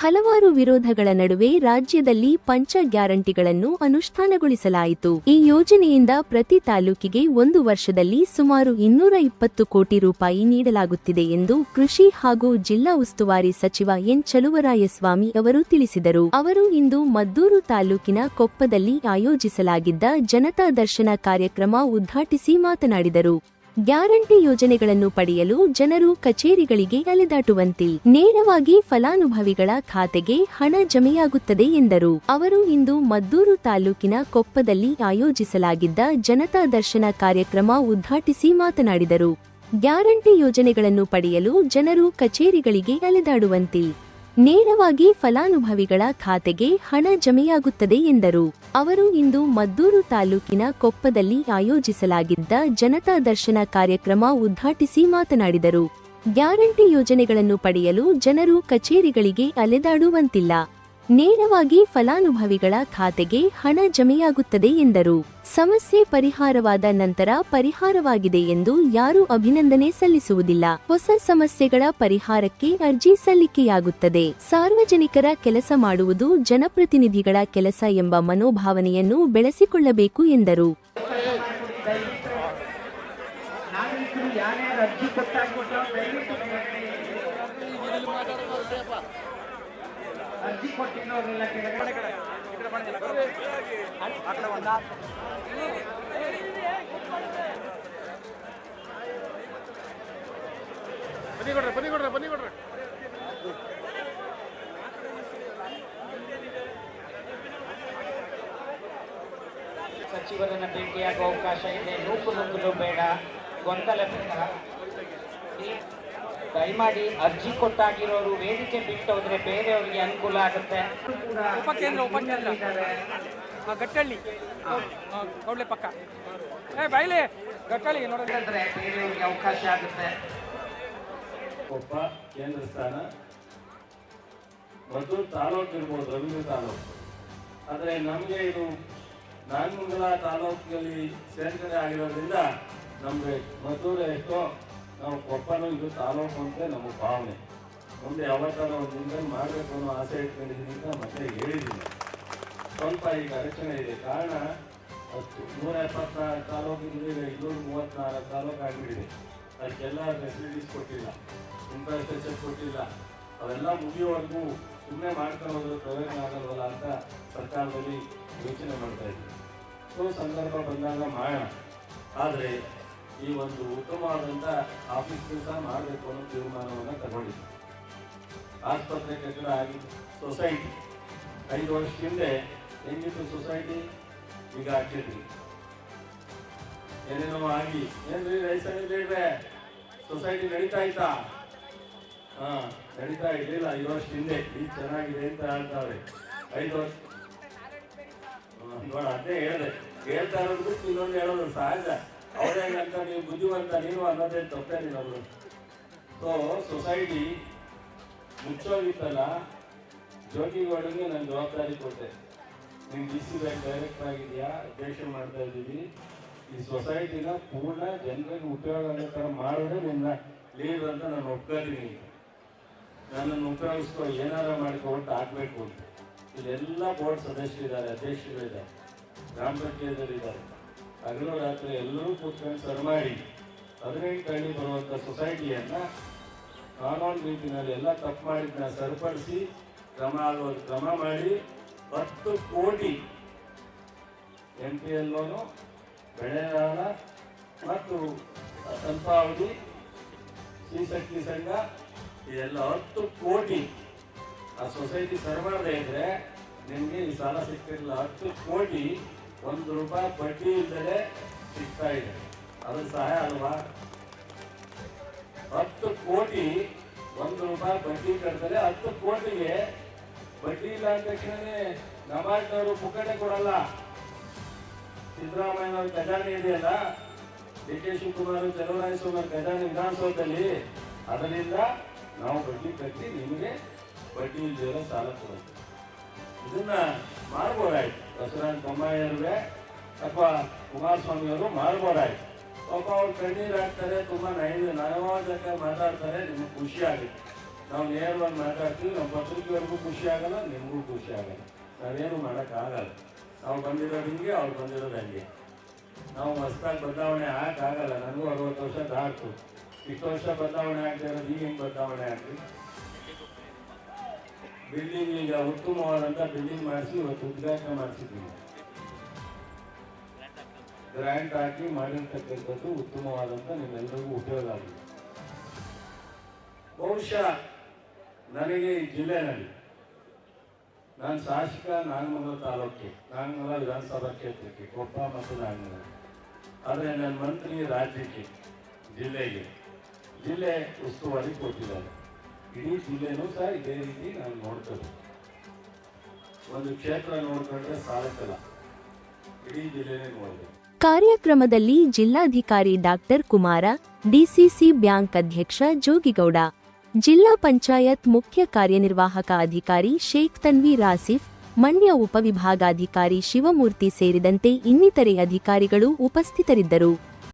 ಹಲವಾರು ವಿರೋಧಗಳ ನಡುವೆ ರಾಜ್ಯದಲ್ಲಿ ಪಂಚ ಗ್ಯಾರಂಟಿಗಳನ್ನು ಅನುಷ್ಠಾನಗೊಳಿಸಲಾಯಿತು. ಈ ಯೋಜನೆಯಿಂದ ಪ್ರತಿ ತಾಲೂಕಿಗೆ ಒಂದು ವರ್ಷದಲ್ಲಿ ಸುಮಾರು ಇನ್ನೂರ ಇಪ್ಪತ್ತು ಕೋಟಿ ರೂಪಾಯಿ ನೀಡಲಾಗುತ್ತಿದೆ ಎಂದು ಕೃಷಿ ಹಾಗೂ ಜಿಲ್ಲಾ ಉಸ್ತುವಾರಿ ಸಚಿವ ಎನ್ ಚಲುವರಾಯಸ್ವಾಮಿ ಅವರು ತಿಳಿಸಿದರು. ಅವರು ಇಂದು ಮದ್ದೂರು ತಾಲೂಕಿನ ಕೊಪ್ಪದಲ್ಲಿ ಆಯೋಜಿಸಲಾಗಿದ್ದ ಜನತಾ ದರ್ಶನ ಕಾರ್ಯಕ್ರಮ ಉದ್ಘಾಟಿಸಿ ಮಾತನಾಡಿದರು. ಗ್ಯಾರಂಟಿ ಯೋಜನೆಗಳನ್ನು ಪಡೆಯಲು ಜನರು ಕಚೇರಿಗಳಿಗೆ ಅಲೆದಾಟುವಂತೆ ನೇರವಾಗಿ ಫಲಾನುಭವಿಗಳ ಖಾತೆಗೆ ಹಣ ಜಮೆಯಾಗುತ್ತದೆ ಎಂದರು. ಅವರು ಇಂದು ಮದ್ದೂರು ತಾಲೂಕಿನ ಕೊಪ್ಪದಲ್ಲಿ ಆಯೋಜಿಸಲಾಗಿದ್ದ ಜನತಾ ದರ್ಶನ ಕಾರ್ಯಕ್ರಮ ಉದ್ಘಾಟಿಸಿ ಮಾತನಾಡಿದರು. ಗ್ಯಾರಂಟಿ ಯೋಜನೆಗಳನ್ನು ಪಡೆಯಲು ಜನರು ಕಚೇರಿಗಳಿಗೆ ಅಲೆದಾಡುವಂತೆ ನೇರವಾಗಿ ಫಲಾನುಭವಿಗಳ ಖಾತೆಗೆ ಹಣ ಜಮೆಯಾಗುತ್ತದೆ ಎಂದರು. ಅವರು ಇಂದು ಮದ್ದೂರು ತಾಲೂಕಿನ ಕೊಪ್ಪದಲ್ಲಿ ಆಯೋಜಿಸಲಾಗಿದ್ದ ಜನತಾ ದರ್ಶನ ಕಾರ್ಯಕ್ರಮ ಉದ್ಘಾಟಿಸಿ ಮಾತನಾಡಿದರು. ಗ್ಯಾರಂಟಿ ಯೋಜನೆಗಳನ್ನು ಪಡೆಯಲು ಜನರು ಕಚೇರಿಗಳಿಗೆ ಅಲೆದಾಡುವಂತಿಲ್ಲ. ನೇರವಾಗಿ ಫಲಾನುಭವಿಗಳ ಖಾತೆಗೆ ಹಣ ಜಮೆಯಾಗುತ್ತದೆ ಎಂದರು. ಸಮಸ್ಯೆ ಪರಿಹಾರವಾದ ನಂತರ ಪರಿಹಾರವಾಗಿದೆ ಎಂದು ಯಾರೂ ಅಭಿನಂದನೆ ಸಲ್ಲಿಸುವುದಿಲ್ಲ. ಹೊಸ ಸಮಸ್ಯೆಗಳ ಪರಿಹಾರಕ್ಕೆ ಅರ್ಜಿ ಸಲ್ಲಿಕೆಯಾಗುತ್ತದೆ. ಸಾರ್ವಜನಿಕರ ಕೆಲಸ ಮಾಡುವುದು ಜನಪ್ರತಿನಿಧಿಗಳ ಕೆಲಸ ಎಂಬ ಮನೋಭಾವನೆಯನ್ನು ಬೆಳೆಸಿಕೊಳ್ಳಬೇಕು ಎಂದರು. ಅರ್ಜಿ ಕೊಟ್ಟಿರೋರೆಲ್ಲ ಕೆಳಗಡೆ ಬನ್ನಿ. ಕೊಡ್ರಿ ಬನ್ನಿ ಕೊಡ್ರಿ ಬನ್ನಿ ಕೊಡ್ರಿ. ಸಚಿವರನ್ನ ಭೇಟಿಯಾಗುವ ಅವಕಾಶ ಇದೆ. ನೂಕು ನುಗ್ಗಲು ಬೇಡ. ಗೊಂದಲ ಬೇಡ. ದಯಮಾಡಿ ಅರ್ಜಿ ಕೊಟ್ಟಾಗಿರೋರು ವೇದಿಕೆ ಬಿಟ್ಟು ಹೋದ್ರೆ ಬೇರೆಯವರಿಗೆ ಅನುಕೂಲ ಆಗುತ್ತೆ. ಉಪಕೇಂದ್ರ ಉಪಕೇಂದ್ರ. ಗಟ್ಟಳ್ಳಿ. ಕೌಡ್ಲೆ ಪಕ್ಕ. ಏ ಬೈಲಿ. ಗಟ್ಟಳ್ಳಿ ನೋಡೋಕೆ ಅಂದ್ರೆ ಬೇರೆಯವರಿಗೆ ಅವಕಾಶ ಆಗುತ್ತೆ. ಕೊಪ್ಪ ಕೇಂದ್ರ ಸ್ಥಾನ ಮತ್ತು ತಾಲೂಕು ಇರ್ಬೋದು ರವೀಂದ್ರ ತಾಲೂಕು. ಆದರೆ ನಮಗೆ ಇದು ನಾಗಮಂಗಲ ತಾಲೂಕಿನಲ್ಲಿ ಸೇರ್ಪಡೆ ಆಗಿರೋದ್ರಿಂದ ನಮಗೆ ಮದ್ದೂರು ಎಷ್ಟೋ ನಾವು ಕೊಪ್ಪನೂ ಇದು ತಾಲೂಕು ಅಂತ ನಮ್ಮ ಭಾವನೆ. ಮುಂದೆ ಯಾವತ್ತಾರ ಒಂದು ಮುಂದೆ ಮಾಡಬೇಕು ಅನ್ನೋ ಆಸೆ ಇಟ್ಕೊಂಡಿದ್ದೀನಿ ಅಂತ ಮತ್ತೆ ಹೇಳಿದ್ದೀನಿ. ಸ್ವಲ್ಪ ಈಗ ಅಡಚಣೆ ಇದೆ. ಕಾರಣ ಅಷ್ಟು ನೂರ ಎಪ್ಪತ್ತಾರು ತಾಲೂಕಿಂದ ಇನ್ನೂರ ಮೂವತ್ತ್ನಾಲ್ಕು ತಾಲೂಕು ಆಗಿಬಿಟ್ಟಿದೆ. ಅದಕ್ಕೆಲ್ಲ ಫೆಸಿಲಿಟೀಸ್ ಕೊಟ್ಟಿಲ್ಲ. ಇನ್ಫ್ರಾಸ್ಟ್ರಕ್ಚರ್ ಕೊಟ್ಟಿಲ್ಲ. ಅವೆಲ್ಲ ಮುಗಿಯೋವರೆಗೂ ಸುಮ್ಮನೆ ಮಾಡ್ತಾ ಹೋದ್ರೆ ಪ್ರಯೋಜನ ಆಗಲ್ವಲ್ಲ ಅಂತ ಸರ್ಕಾರದಲ್ಲಿ ಯೋಚನೆ ಮಾಡ್ತಾ ಇದ್ದೀವಿ ಸೊ ಸಂದರ್ಭ ಬಂದಾಗ ಮಾಡೋಣ. ಆದರೆ ಈ ಒಂದು ಉತ್ತಮವಾದಂಥ ಆಫೀಸ್ ಕೆಲಸ ಮಾಡಬೇಕು ಅನ್ನೋ ತೀರ್ಮಾನವನ್ನು ತಗೊಂಡಿದ್ದೆ. ಆಸ್ಪತ್ರೆ ಕಟ್ಟಡ ಆಗಿ ಸೊಸೈಟಿ ಐದು ವರ್ಷ ಹಿಂದೆ ಹೆಂಗಿತ್ತು ಸೊಸೈಟಿ ಈಗ ಆಗ್ತಿದ್ವಿ ಏನೇನೋ ಆಗಿ. ಏನ್ರಿ ಹೇಳಿದ್ರೆ ಸೊಸೈಟಿ ನಡೀತಾ ಇತ್ತಾ? ಹಾ, ನಡೀತಾ ಇರ್ಲಿಲ್ಲ. ಐದು ವರ್ಷ ಹಿಂದೆ. ಈ ಚೆನ್ನಾಗಿದೆ ಅಂತ ಹೇಳ್ತಾವ್ರೆ ಐದು ವರ್ಷ. ನೋಡ, ಅದೇ ಹೇಳಿದೆ. ಹೇಳ್ತಾ ಇರೋದು ಇನ್ನೊಂದು ಹೇಳೋದು ಸಹಜ. ಅವ್ರೇ ಅಂತ ನೀವು ಬುದ್ಧಿವಂತ ನೀವು ಅನ್ನೋದೇ ತಪ್ಪೇನಿಲ್ಲ ಅವರು ಸೊ ಸೊಸೈಟಿ ಮುಚ್ಚೋಗಿತ್ತಲ್ಲ ಜೋಗಿಗೌಡನಿಗೆ ನಾನು ಜವಾಬ್ದಾರಿ ಕೊಟ್ಟೆ. ನೀನು ಡಿ ಸಿ ಬ್ಯಾಂಕ್ ಆಗಿದೆಯಾ? ಅಧ್ಯಕ್ಷ ಮಾಡ್ತಾ ಇದ್ದೀವಿ. ಈ ಸೊಸೈಟಿನ ಪೂರ್ಣ ಜನರಿಗೆ ಉಪಯೋಗ ಆಗೋ ಥರ ಮಾಡಿದ್ರೆ ನಿನ್ನ ಲೀಡರ್ ಅಂತ ನಾನು ಒಪ್ಕೊಂಡಿದ್ದೀನಿ. ನನ್ನನ್ನು ಉಪಯೋಗಿಸ್ಕೊ ಏನಾರ ಮಾಡ್ಕೊ ಒಟ್ಟು ಹಾಕ್ಬೇಕು ಅಂತ. ಇಲ್ಲೆಲ್ಲ ಬೋರ್ಡ್ ಸದಸ್ಯರಿದ್ದಾರೆ, ಅಧ್ಯಕ್ಷರಿದ್ದಾರೆ, ಗ್ರಾಮ ಪಂಚಾಯತರು ಇದ್ದಾರೆ ಹಗಲು ರಾತ್ರಿ ಎಲ್ಲರೂ ಕೂತ್ಕೊಂಡು ಸರ್ ಮಾಡಿ ಹದಿನೆಂಟು ಹಳ್ಳಿ ಬರುವಂಥ ಸೊಸೈಟಿಯನ್ನ ಕಾನೂನು ರೀತಿಯಲ್ಲಿ ಎಲ್ಲ ತಪ್ಪು ಮಾಡಿದ್ದನ್ನ ಸರಿಪಡಿಸಿ ಕ್ರಮ ಆಗೋದು ಕ್ರಮ ಮಾಡಿ ಹತ್ತು ಕೋಟಿ ಎಂ ಪಿ ಎಲ್ ಲೋನು ಬೆಳೆ ಮತ್ತು ಅಲ್ಪಾವಧಿ ಶ್ರೀಶಕ್ತಿ ಸಂಘ, ಇದೆಲ್ಲ ಹತ್ತು ಕೋಟಿ ಆ ಸೊಸೈಟಿ ಸರ್ವ್ ಮಾಡದೇ ಇದ್ರೆ ನಿಮಗೆ ಈ ಸಾಲ ಸಿಗ್ತಿರಲಿಲ್ಲ. ಹತ್ತು ಕೋಟಿ ಒಂದು ರೂಪಾಯಿ ಬಡ್ಡಿ ಇಲ್ಲದೆ ಸಿಗ್ತಾ ಇದೆ. ಅದು ಸಹಾಯ ಅಲ್ವಾ? ಹತ್ತು ಕೋಟಿ ಒಂದು ರೂಪಾಯಿ ಬಡ್ಡಿ ಕಟ್ತಾರೆ ಹತ್ತು ಕೋಟಿಗೆ ಬಡ್ಡಿ ಇಲ್ಲ ಅಂದ ತಕ್ಷಣ ನಬಾರ್ಡ್ನವರು ಪುಕ್ಕಟೆ ಕೊಡಲ್ಲ. ಸಿದ್ದರಾಮಯ್ಯನವ್ರ ಖಜಾನೆ ಇದೆಯಲ್ಲ? ಡಿ ಕೆ ಶಿವಕುಮಾರ್ ಚಲುವರಾಯಸ್ವಾಮಿ ಖಜಾನೆ ವಿಧಾನಸೌಧದಲ್ಲಿ. ಅದರಿಂದ ನಾವು ಬಡ್ಡಿ ಕಟ್ಟಿ ನಿಮಗೆ ಬಡ್ಡಿ ಇಲ್ಲದೆ ಸಾಲ ಕೊಡುತ್ತೆ. ಇದನ್ನ ಮಾಡ್ಬೋದಾಯ್ತು. ಬಸವರಾಜ ಬೊಮ್ಮಾಯಿಯವರಿಗೆ ಅಥವಾ ಕುಮಾರಸ್ವಾಮಿ ಅವರು ಮಾಡ್ಬೋದಾಯ್ತು ಪಾಪ ಅವ್ರು ಕಣ್ಣೀರು ಹಾಕ್ತಾರೆ, ತುಂಬಾ ನೈವೇದ್ಯ ನಯವಾದಕ್ಕೆ ಮಾತಾಡ್ತಾರೆ, ನಿಮ್ಗೆ ಖುಷಿ ಆಗುತ್ತೆ. ನಾವು ನೇರವಾಗಿ ಮಾತಾಡ್ತೀವಿ ನಮ್ಮ ಪತ್ರಿಕೆಯವ್ರಿಗೂ ಖುಷಿ ಆಗಲ್ಲ, ನಿಮಗೂ ಖುಷಿ ಆಗಲ್ಲ. ನಾವೇನು ಮಾಡೋಕ್ಕಾಗಲ್ಲ. ನಾವು ಬಂದಿರೋದು ಹಿಂಗೆ, ಅವ್ರು ಬಂದಿರೋದು ಹಂಗೆ. ನಾವು ಹೊಸ್ದಾಗಿ ಬದಲಾವಣೆ ಆಗಕ್ಕಾಗಲ್ಲ. ನನಗೂ ಅರವತ್ತು ವರ್ಷ ದಾಟ್ತು. ಇಷ್ಟು ವರ್ಷ ಬದಲಾವಣೆ ಆಗದೆ ಇರೋದು, ಈಗ ಹೆಂಗೆ ಬದಲಾವಣೆ ಆಗ್ಲಿ? ಬಿಲ್ಡಿಂಗ್ ಈಗ ಉತ್ತಮವಾದಂಥ ಬಿಲ್ಡಿಂಗ್ ಮಾಡಿಸಿ ಇವತ್ತು ಉದ್ಘಾಟನೆ ಮಾಡಿಸಿದ್ದೀವಿ ಗ್ರ್ಯಾಂಟ್ ಹಾಕಿ ಮಾಡಿರ್ತಕ್ಕಂಥದ್ದು ಉತ್ತಮವಾದಂಥ ನಿಮ್ಮೆಲ್ಲರಿಗೂ ಉಪಯೋಗ ಆಗಿದೆ. ಬಹುಶಃ ನನಗೆ ಈ ಜಿಲ್ಲೆನಲ್ಲಿ ನಾನು ಶಾಸಕ ನಾಗಮಂಗಲ ತಾಲೂಕಿಗೆ, ನಾಗಮಂಗಲ ವಿಧಾನಸಭಾ ಕ್ಷೇತ್ರಕ್ಕೆ, ಕೊಪ್ಪ ಮತ್ತು ನಾಗಮಂಗಲ. ಆದರೆ ನನ್ನ ಮಂತ್ರಿ ರಾಜ್ಯಕ್ಕೆ, ಜಿಲ್ಲೆಗೆ, ಜಿಲ್ಲೆ ಉಸ್ತುವಾರಿ ಕೊಟ್ಟಿದ್ದಾರೆ. ಇಡೀ ಜಿಲ್ಲೆನೂ ಸಹ ಇದೇ ರೀತಿ ನಾವು ನೋಡ್ತೇವೆ. ಒಂದು ಕ್ಷೇತ್ರ ನೋಡ್ಕೊಂಡ್ರೆ ಸಾಲಕ್ಕಲ್ಲ. ಇಡೀ ಜಿಲ್ಲೆನೇ ನೋಡಬೇಕು. ಕಾರ್ಯಕ್ರಮದಲ್ಲಿ ಜಿಲ್ಲಾಧಿಕಾರಿ ಡಾಕ್ಟರ್ ಕುಮಾರ, ಡಿಸಿಸಿ ಬ್ಯಾಂಕ್ ಅಧ್ಯಕ್ಷ ಜೋಗಿಗೌಡ, ಜಿಲ್ಲಾ ಪಂಚಾಯತ್ ಮುಖ್ಯ ಕಾರ್ಯನಿರ್ವಾಹಕ ಅಧಿಕಾರಿ ಶೇಖ್ ತನ್ವಿ ರಾಸಿಫ್, ಮಂಡ್ಯ ಉಪವಿಭಾಗಾಧಿಕಾರಿ ಶಿವಮೂರ್ತಿ ಸೇರಿದಂತೆ ಇನ್ನಿತರೆ ಅಧಿಕಾರಿಗಳು ಉಪಸ್ಥಿತರಿದ್ದರು.